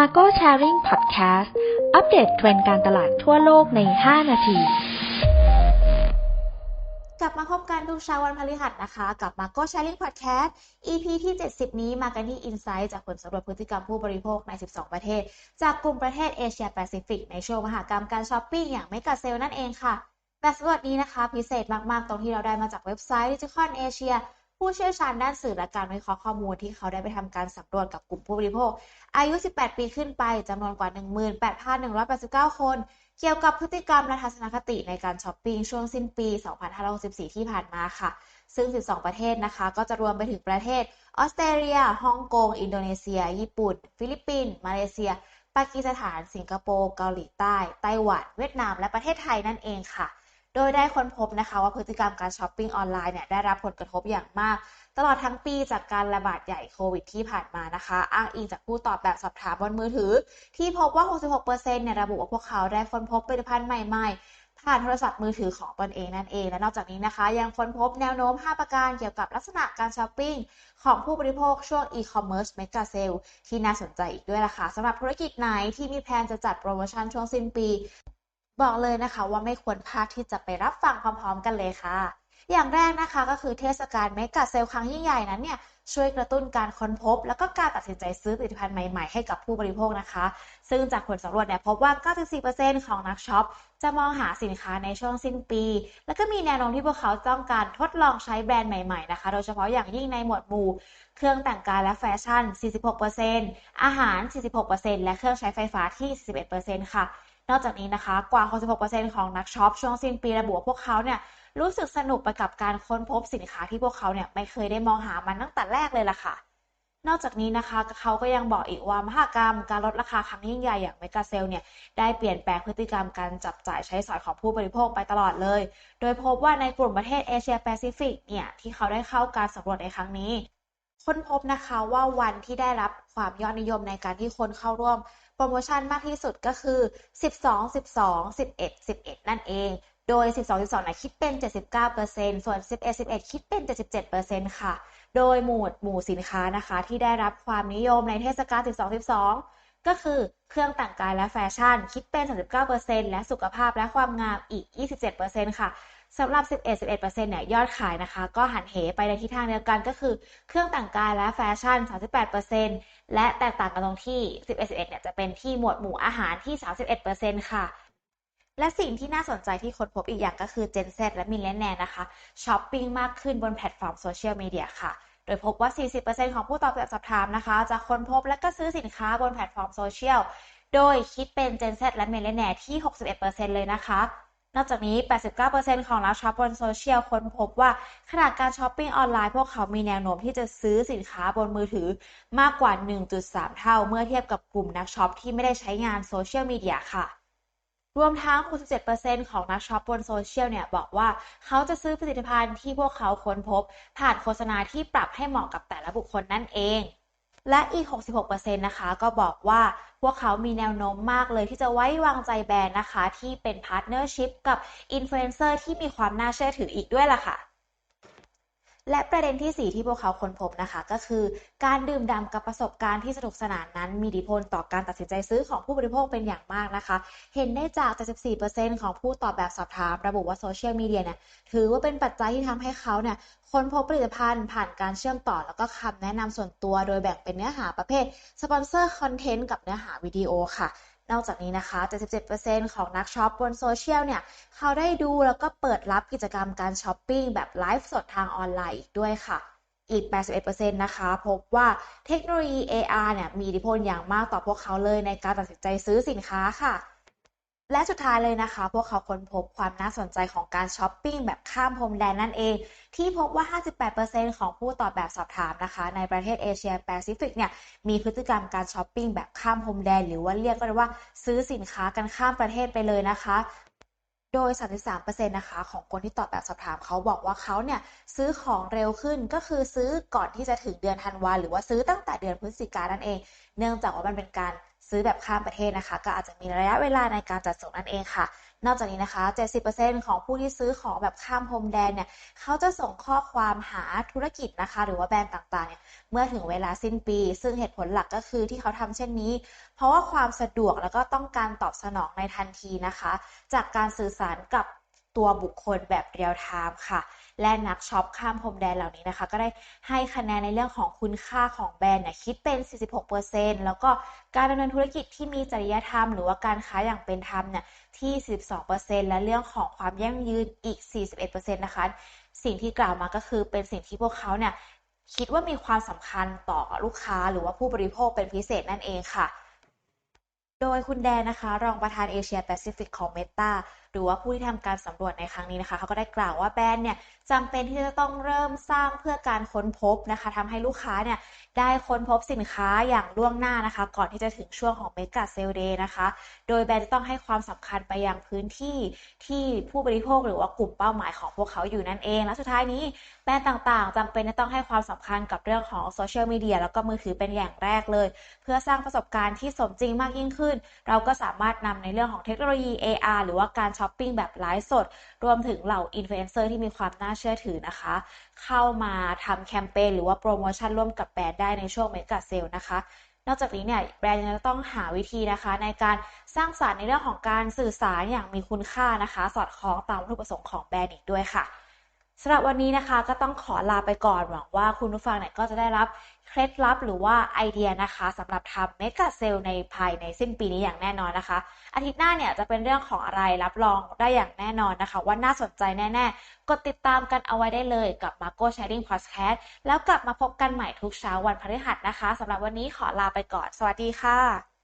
Margo Sharing Podcast อัปเดตเทรนด์การตลาดทั่วโลกใน 5 นาที กลับมาพบกันทุกเช้าวันพฤหัสนะคะ กับ Marco Sharing Podcast EP ที่ 70 นี้มากันที่ Insight จากผลสำรวจพฤติกรรมผู้บริโภคใน 12 ประเทศ จากกลุ่มประเทศเอเชียแปซิฟิกในช่วงมหากรรมการช้อปปิ้งอย่างไม่กาเซลนั่นเองค่ะแต่สำรับนี้นะคะ พิเศษมาก ๆ ตรงที่เราได้มาจากเว็บไซต์ Digital Asia ผู้เชี่ยวชาญด้านสื่อและการวิเคราะห์ข้อมูลที่เขาได้ไปทำการสำรวจกับกลุ่มผู้บริโภค อายุ 18 ปีขึ้นไปจำนวนกว่า 18,189 คน เกี่ยวกับพฤติกรรมและทัศนคติในการช้อปปิ้งช่วงสิ้นปี 2564 ที่ผ่านมาค่ะ ซึ่ง 12 ประเทศนะคะ ก็จะรวมไปถึงประเทศออสเตรเลียฮ่องกง อินโดนีเซีย ญี่ปุ่น ฟิลิปปินส์มาเลเซีย ปากีสถาน สิงคโปร์ เกาหลีใต้ ไต้หวัน เวียดนาม และประเทศไทยนั่นเองค่ะ โดยได้ค้นพบนะคะว่าพฤติกรรมการช้อปปิ้งออนไลน์เนี่ยได้รับผลกระทบอย่างมาก ตลอดทั้งปีจากการระบาดใหญ่โควิดที่ผ่านมานะคะ อ้างอิงจากผู้ตอบแบบสอบถามบนมือถือ ที่พบว่า 66%เนี่ยระบุว่าพวกเขาได้ค้นพบผลิตภัณฑ์ใหม่ๆ ผ่านโทรศัพท์มือถือของตนเองนั่นเอง และนอกจากนี้นะคะ ยังค้นพบแนวโน้ม 5 ประการเกี่ยวกับลักษณะการช้อปปิ้งของผู้บริโภคช่วง e-commerce mega sale ที่น่าสนใจอีกด้วยล่ะค่ะสำหรับธุรกิจไหนที่มีแผนจะจัดโปรโมชั่นช่วงสิ้นปี บอกเลยนะคะว่าไม่ควรพลาดที่จะไปรับฟังพร้อมๆ กันเลยค่ะ อย่างแรกนะคะก็คือเทศกาลเมกะเซลครั้งยิ่งใหญ่นั้นเนี่ยช่วยกระตุ้นการค้นพบ แล้วก็การตัดสินใจซื้อผลิตภัณฑ์ใหม่ๆ ให้กับผู้บริโภคนะคะ ซึ่งจากผลสำรวจเนี่ยพบว่า 94%ของนักช็อป จะมองหาสินค้าในช่วงสิ้นปี แล้วก็มีแนวโน้มที่พวกเขาต้องการทดลองใช้แบรนด์ใหม่ๆนะคะ โดยเฉพาะอย่างยิ่งในหมวดหมู่ เครื่องแต่งกายและแฟชั่น 46%อาหาร 46%และเครื่องใช้ไฟฟ้าที่ 41%ค่ะ นอกจากนี้นะคะกว่า 66%ของนักช็อปช่วงสิ้นปีระบุว่าพวกเขาเนี่ยรู้สึกสนุกไปกับการค้นพบสินค้าที่พวกเขาเนี่ยไม่เคยได้มองหามันตั้งแต่แรกเลยล่ะค่ะ นอกจากนี้นะคะเขาก็ยังบอกอีกว่ามหากรรมการลดราคาครั้งยิ่งใหญ่อย่างเมกาเซลเนี่ยได้เปลี่ยนแปลงพฤติกรรมการจับจ่ายใช้สอยของผู้บริโภคไปตลอดเลย โดยพบว่าในกลุ่มประเทศเอเชียแปซิฟิกเนี่ยที่เขาได้เข้าการสำรวจในครั้งนี้ค้นพบนะคะว่าวันที่ได้รับความยอดนิยมในการที่คนเข้าร่วม โปรโมชั่นมากที่สุดก็คือ 12 12 11 11 นั่นเอง โดย 12 12นะคิดเป็น 79%ส่วน 11 11 คิดเป็น 77%ค่ะ โดยหมวดหมู่สินค้านะคะ ที่ได้รับความนิยมในเทศกาล 12 12 ก็คือเครื่องแต่งกายและแฟชั่น คิดเป็น 39%และสุขภาพและความงามอีก 27%ค่ะ สำหรับ 11 11%เนี่ยยอดขายนะคะ ก็หันเหไปในทิศทางเดียวกันก็คือเครื่องแต่งกายและแฟชั่น 38%และแตกต่างกันตรงที่ 11 11เนี่ยจะเป็นที่หมวดหมู่อาหารที่ 31%ค่ะและสิ่งที่น่าสนใจที่ค้นพบอีกอย่างก็คือ Gen Z และ Millennial นะคะช้อปปิ้งมากขึ้นบนแพลตฟอร์มโซเชียลมีเดียค่ะ โดยพบว่า 40%ของผู้ตอบแบบสอบถามนะคะ จะค้นพบและก็ซื้อสินค้าบนแพลตฟอร์มโซเชียล โดยคิดเป็น Gen Z และ Millennial ที่ 61%เลยนะคะ นอกจากนี้ 89%ของนักช็อปบนโซเชียลค้นพบว่าขณะการช้อปปิ้งออนไลน์พวกเขามีแนวโน้มที่จะซื้อสินค้าบนมือถือมากกว่า 1.3 เท่า เมื่อเทียบกับกลุ่มนักช็อปที่ไม่ได้ใช้งานโซเชียลมีเดียค่ะรวมทั้ง 67%ของนักช็อปบนโซเชียลเนี่ยบอกว่าเขาจะซื้อผลิตภัณฑ์ที่พวกเขาค้นพบ ผ่านโฆษณาที่ปรับให้เหมาะกับแต่ละบุคคลนั่นเอง และอีก 66%นะคะ ก็บอกว่าพวกเขามีแนวโน้มมากเลยที่จะไว้วางใจแบรนด์นะคะ ที่เป็นพาร์ทเนอร์ชิพกับอินฟลูเอนเซอร์ที่มีความน่าเชื่อถืออีกด้วยล่ะค่ะ และประเด็นที่ 4 ที่พวกเขาค้นพบนะคะ ก็คือ การดื่มด่ำกับประสบการณ์ที่สนุกสนานนั้น มีอิทธิพลต่อการตัดสินใจซื้อของผู้บริโภคเป็นอย่างมากนะคะ เห็นได้จาก 74%ของผู้ตอบแบบสอบถาม ระบุว่าโซเชียลมีเดียเนี่ยถือว่าเป็นปัจจัยที่ทำให้เขาเนี่ยค้นพบผลิตภัณฑ์ผ่านการเชื่อมต่อ แล้วก็คำแนะนำส่วนตัว โดยแบ่งเป็นเนื้อหาประเภทสปอนเซอร์คอนเทนต์กับเนื้อหาวิดีโอค่ะ นอกจากนี้นะคะ 77%ของนักช็อปบนโซเชียลเนี่ย เขาได้ดูแล้วก็เปิดรับกิจกรรมการช้อปปิ้งแบบไลฟ์สดทางออนไลน์อีกด้วยค่ะ อีก 81%นะคะ พบว่าเทคโนโลยี AR เนี่ย มีอิทธิพลอย่างมากต่อพวกเขาเลยในการตัดสินใจซื้อสินค้าค่ะ และสุดท้ายเลยนะคะ พวกเขาค้นพบความน่าสนใจของการช้อปปิ้งแบบข้ามพรมแดนนั่นเอง ที่พบว่า 58%ของผู้ตอบแบบสอบถามนะคะ ในประเทศเอเชียแปซิฟิกเนี่ยมีพฤติกรรมการช้อปปิ้งแบบข้ามพรมแดน หรือว่าเรียกก็ได้ว่าซื้อสินค้ากันข้ามประเทศไปเลยนะคะ โดย 33%นะคะของคนที่ตอบแบบสอบถามเขาบอกว่าเขาเนี่ยซื้อของเร็วขึ้นก็คือซื้อก่อนที่จะถึงเดือนธันวาหรือว่าซื้อตั้งแต่เดือนพฤศจิกายนนั่นเอง เนื่องจากว่ามันเป็นการ ซื้อแบบข้ามประเทศนะคะ ก็อาจจะมีระยะเวลาในการจัดส่งนั่นเองค่ะ นอกจากนี้นะคะ 70%ของผู้ที่ซื้อของแบบข้ามพรมแดนเนี่ยเขาจะส่งข้อความหาธุรกิจนะคะ หรือว่าแบรนด์ต่างๆเนี่ยเมื่อถึงเวลาสิ้นปี ซึ่งเหตุผลหลักก็คือที่เขาทำเช่นนี้ เพราะว่าความสะดวกแล้วก็ต้องการตอบสนองในทันทีนะคะ จากการสื่อสารกับ ตัวบุคคลแบบเรียลไทม์ค่ะ และนักช็อปข้ามพรมแดนเหล่านี้นะคะ ก็ได้ให้คะแนนในเรื่องของคุณค่าของแบรนด์เนี่ยคิดเป็น 46%แล้วก็การดำเนินธุรกิจที่มีจริยธรรม หรือว่าการค้าอย่างเป็นธรรมเนี่ยที่42%และเรื่องของความยั่งยืนอีก 41%นะคะ สิ่งที่กล่าวมาก็คือเป็นสิ่งที่พวกเขาเนี่ยคิดว่ามีความสำคัญต่อลูกค้าหรือว่าผู้บริโภคเป็นพิเศษนั่นเองค่ะ โดยคุณแดนนะคะ รองประธานเอเชียแปซิฟิกของ Meta ห รือว่าผู้ที่ทำการสำรวจในครั้งนี้นะคะเขาก็ได้กล่าวว่าแบรนด์เนี่ยจำเป็นที่จะต้องเริ่มสร้างเพื่อการค้นพบนะคะทำให้ลูกค้าเนี่ยได้ค้นพบสินค้าอย่างล่วงหน้านะคะ ก่อนที่จะถึงช่วงของ Mega Sale Day นะคะ โดยแบรนด์จะต้องให้ความสำคัญไปยังพื้นที่ที่ผู้บริโภคหรือว่ากลุ่มเป้าหมายของพวกเขาอยู่นั่นเอง และสุดท้ายนี้แบรนด์ต่างๆจำเป็นจะต้องให้ความสำคัญกับเรื่องของโซเชียลมีเดียแล้วก็มือถือเป็นอย่างแรกเลย เพื่อสร้างประสบการณ์ที่สมจริงมากยิ่งขึ้น เราก็สามารถนำในเรื่องของเทคโนโลยี AR หรือว่าการช้ออปปิ้งแบบไลฟ์สด รวมถึงเหล่าอินฟลูเอนเซอร์ที่มีความน่าเชื่อถือนะคะ เข้ามาทำแคมเปญหรือว่าโปรโมชั่นร่วมกับแบรนด์ได้ในช่วงเมกะเซลนะคะนอกจากนี้เนี่ยแบรนด์ยังจะต้องหาวิธีนะคะ ในการสร้างสารรค์ในเรื่องของการสื่อสารอย่างมีคุณค่านะคะ สอดคล้องตามวัตถุประสงค์ของแบรนด์อีกด้วยค่ะ สำหรับวันนี้นะคะก็ต้องขอลาไปก่อนหวังว่าคุณผู้ฟังเนี่ยก็จะได้รับเคล็ดลับหรือว่าไอเดียนะคะสำหรับทำเมกะเซลในภายในสิ้นปีนี้อย่างแน่นอนนะคะ อาทิตย์หน้าเนี่ยจะเป็นเรื่องของอะไรรับรองได้อย่างแน่นอนนะคะ ว่าน่าสนใจแน่ๆ กดติดตามกันเอาไว้ได้เลยกับ Marco Sharing Podcast แล้วกลับมาพบกันใหม่ทุกเช้าวันพฤหัสนะคะสำหรับวันนี้ขอลาไปก่อน สวัสดีค่ะ